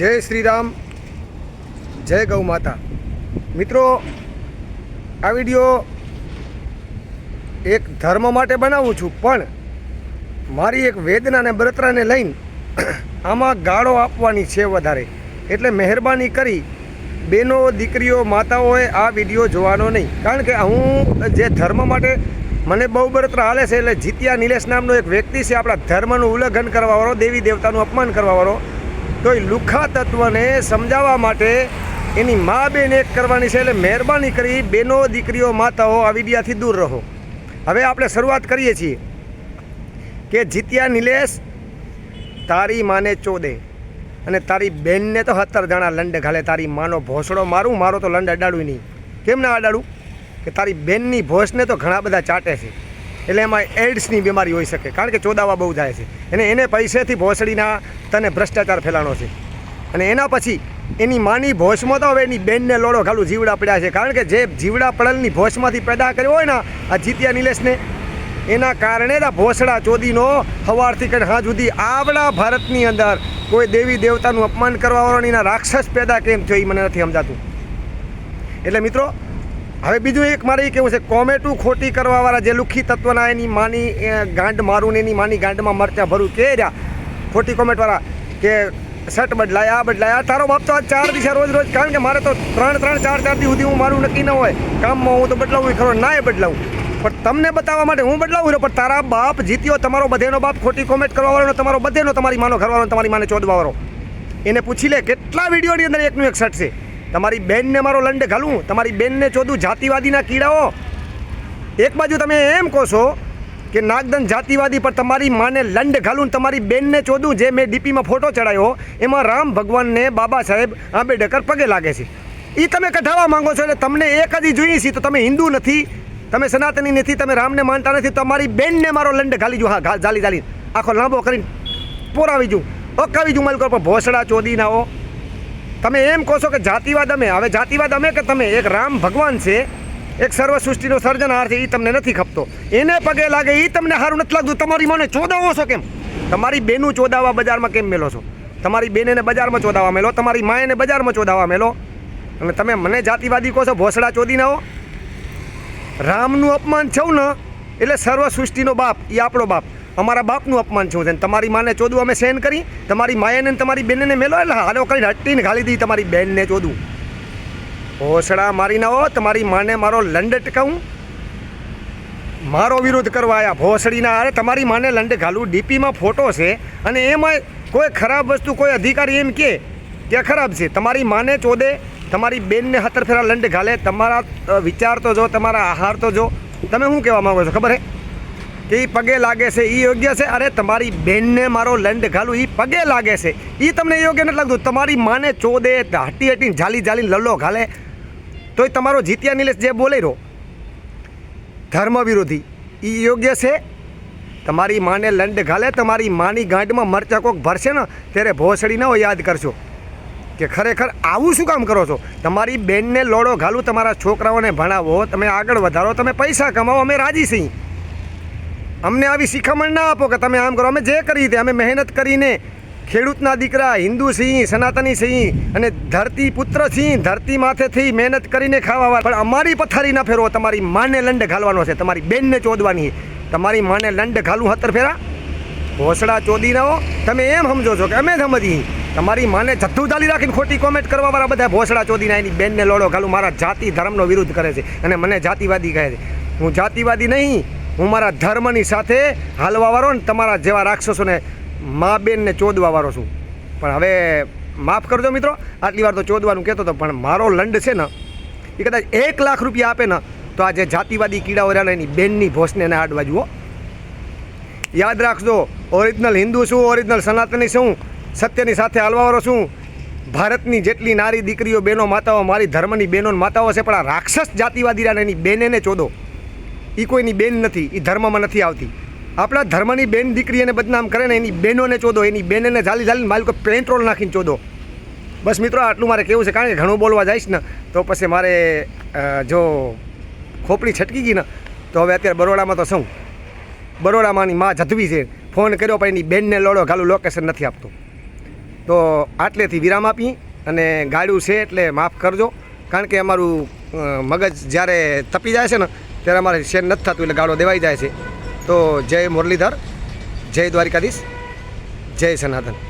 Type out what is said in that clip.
જય શ્રી રામ જય ગૌ માતા. મિત્રો, આ વીડિયો એક ધર્મ માટે બનાવું છું, પણ મારી એક વેદના અને બળતરાને લઈને આમાં ગાળો આપવાની છે વધારે. એટલે મહેરબાની કરી બેનો, દીકરીઓ, માતાઓએ આ વીડિયો જોવાનો નહીં. કારણ કે હું જે ધર્મ માટે મને બહુ બળતરા હાલે છે, એટલે જીત્યા નિલેશ નામનો એક વ્યક્તિ છે, આપણા ધર્મનું ઉલ્લંઘન કરવાવાળો, દેવી દેવતાનું અપમાન કરવાવાળો તો એ લુખા તત્વને સમજાવવા માટે એની મા બેન એક કરવાની છે એટલે મહેરબાની કરી બેનો દીકરીઓ, માતાઓ આ વિડિયાથી દૂર રહો. હવે આપણે શરૂઆત કરીએ છીએ કે જીત્યા નિલેશ, તારી માને ચોદે. અને તારી બેનને તો સત્તર જણા લંડ ઘાલે. તારી માનો ભોસડો મારું, મારો તો લંડ અડાડું નહીં. કેમ ના અડાડું? કે તારી બેનની ભોસને તો ઘણા બધા ચાટે છે. એટલે એમાં એડ્સની બીમારી હોઈ શકે, કારણ કે ચોદાવા બહુ જાય છે. અને એને પૈસેથી ભોસડીના તને ભ્રષ્ટાચાર ફેલાણો છે. અને એના પછી એની માની ભોસમાં તો હવે એની બેનને લોડો ખાલું જીવડા પડ્યા છે, કારણ કે જે જીવડા પડલની ભોસમાંથી પેદા કર્યો હોય ને, આ જીત્યા નિલેશને, એના કારણે જ આ ભોસડા ચોદીનો સવારથી કરીને હા સુધી આવડા ભારતની અંદર કોઈ દેવી દેવતાનું અપમાન કરવાવાળો એના રાક્ષસ પેદા કેમ થયો એ મને નથી સમજાતું. એટલે મિત્રો હવે બીજું એક મારે કેવું છે, કોમેટું ખોટી કરવાવાળા જે લુખી તત્વના એની માની ગાંઠ મારું ને એની માની ગાંઠમાં મરચા ભરું કે રહ્યા? ખોટી કોમેન્ટવાળા કે શર્ટ બદલાય, આ બદલાય, આ તારો બાપ તો આ ચાર દિવસે રોજ રોજ, કારણ કે મારે તો ત્રણ ત્રણ, ચાર ચાર દિવસ સુધી હું મારું નક્કી ન હોય. કામમાં હું તો બદલાવું ખરો ના એ બદલાવું. પણ તમને બતાવવા માટે હું બદલાવું પણ તારા બાપ જીત્યો, તમારો બધેનો બાપ ખોટી કોમેન્ટ કરવાવાળો તમારો બધેનો તમારી માનો ઘરવાળો તમારી માને ચોદવાવાળો. એને પૂછી લે, કેટલા વિડીયોની અંદર એકનું એક શર્ટ છે? તમારી બેનને મારો લંડ ઘાલું. તમારી બેનને ચોદું જાતિવાદીના કીડાઓ. એક બાજુ તમે એમ કહો છો કે નાગદન જાતિવાદી પર તમારી માને લંડ ઘાલું તમારી બેનને ચોદું જે મેં ડીપીમાં ફોટો ચડાયો, એમાં રામ ભગવાનને બાબા સાહેબ આંબેડકર પગે લાગે છે. એ તમે કઢાવવા માંગો છો એટલે તમને એક જ જોઈએ છે, તો તમે હિન્દુ નથી, તમે સનાતની નથી, તમે રામને માનતા નથી, તમારી બેનને મારો લંડ ઘાલી જો. હા ઝાલી જાલી આખો લાંબો કરીને પોરાવી જઉં અકાવી જઉં મારી પર ભોસડા ચોદી ના હો. તમે એમ કહો છો કે જાતિવાદ અમે. હવે જાતિવાદ અમે કે તમે? એક રામ ભગવાન છે, એક સર્વ સૃષ્ટિનો સર્જનહાર છે એ તમને નથી ખપતો. એને પગે લાગે એ તમને સારું નથી લાગતું. તમારી મને ચોદાવો છો કેમ? તમારી બેનું ચોદાવા બજારમાં કેમ મેલો છો? તમારી બેનેને બજારમાં ચોદાવા મેલો? તમારી માએને બજારમાં ચોદાવા મેલો? અને તમે મને જાતિવાદી કહો છો, ભોસડા ચોદી ના હો રામનું અપમાન છો ને, એટલે સર્વ સૃષ્ટિનો બાપ એ આપણો બાપ. અમારા બાપનું અપમાન છું છે તમારી માને ચોદું અમે સહેન કરી, તમારી માયાને તમારી બેનને મેલો એટલે હાલો કરીને હટીને ઘાલી દઈ તમારી બેનને ચોદું ભોસડા મારી ના હો, તમારી માને મારો લંડ ટકાવું. મારો વિરોધ કરવા આવ્યા ભોસડીના અરે તમારી માને લંડ ઘાલું ડીપીમાં ફોટો છે અને એમાં કોઈ ખરાબ વસ્તુ, કોઈ અધિકારી એમ કે કે ખરાબ છે. તમારી માને ચોદે, તમારી બેનને હતરફેરા લંડ ઘાલે તમારા વિચાર તો જો, તમારા આહાર તો જો. તમે શું કહેવા માગો છો? ખબર હે? કે એ પગે લાગે છે એ યોગ્ય છે? અરે, તમારી બેનને મારો લંડ ઘાલું એ પગે લાગે છે. એ તમને યોગ્ય નથી લાગતું. તમારી માને ચોદે હટી હટીને ઝાલી જાલી લલ્લો ઘાલે. તોય તમારો જીત્યા નિલેશ જે બોલે રહ્યો, ધર્મ વિરોધી એ યોગ્ય છે? તમારી માને લંડ ઘાલે, તમારી માની ગાંઠમાં મરચા કોક ભરશે ને, ત્યારે ભોસડી ન યાદ કરશો કે ખરેખર આવું શું કામ કરો છો? તમારી બેનને લોડો ઘાલું, તમારા છોકરાઓને ભણાવો, તમે આગળ વધારો, તમે પૈસા કમાવો, અમે રાજી છીએ. અમને આવી શિખામણ ના આપો કે તમે આમ કરો. અમે જે કરી તે, અમે મહેનત કરીને ખેડૂતના દીકરા, હિન્દુ સિંહ, સનાતની સિંહ અને ધરતી પુત્ર સિંહ, ધરતી માથેથી મહેનત કરીને ખાવા પણ અમારી પથારી ના ફેરવો, તમારી માને લંડ ઘાલવાનો છે. તમારી બેનને ચોદવાની. તમારી માને લંડ ઘાલું હતર ફેરા. ઘોસડા ચોદી રહો તમે એમ સમજો છો કે અમે સમજી તમારી માને જથ્થું ચાલી રાખીને ખોટી કોમેન્ટ કરવા વાળા બધા ભોસડા ચોદીના એની બેનને લોડો ઘાલું. મારા જાતિ ધર્મનો વિરુદ્ધ કરે છે અને મને જાતિવાદી કહે છે. હું જાતિવાદી નહીં હું મારા ધર્મની સાથે હાલવા વાળો ને તમારા જેવા રાક્ષસોને મા બેનને ચોદવા વાળો છું. પણ હવે માફ કરજો મિત્રો, આટલી વાર તો ચોદવાનું કહેતો હતો પણ મારો લંડ છે ને, એ કદાચ એક લાખ રૂપિયા આપે ને, તો આ જે જાતિવાદી કીડાઓ રહ્યા એની બેનની ભોસને એને આડવા જુઓ. યાદ રાખજો ઓરિજિનલ હિન્દુ છું ઓરિજિનલ સનાતની છું, સત્યની સાથે હાલવાવાળો છું. ભારતની જેટલી નારી દીકરીઓ, બહેનો, માતાઓ, મારી ધર્મની બહેનો માતાઓ છે, પણ આ રાક્ષસ જાતિવાદી રહ્યા એની બેનેને ચોદો. એ કોઈની બેન નથી એ ધર્મમાં નથી આવતી. આપણા ધર્મની બેન દીકરી એને બદનામ કરે ને એની બહેનોને ચોદો, એની બેનને ઝાલી ઝાલીને માલિકો પેટ્રોલ નાખીને ચોદો. બસ મિત્રો, આટલું મારે કેવું છે? કારણ કે ઘણું બોલવા જઈશ ને, તો પછી મારે જો ખોપડી છટકી ગઈ ને, તો હવે અત્યારે બરોડામાં તો શું બરોડામાંની માં જધવી છે. ફોન કર્યો પણ એની બેનને લડો ગાલું લોકેશન નથી આપતો. તો આટલેથી વિરામ આપી અને ગાડું છે એટલે માફ કરજો. કારણ કે અમારું મગજ જ્યારે તપી જાય છે ને ત્યારે અમારે શેર નથી થતું એટલે ગાડો દેવાઈ જાય છે. તો જય મુરલીધર, જય દ્વારિકાધીશ, જય સનાતન.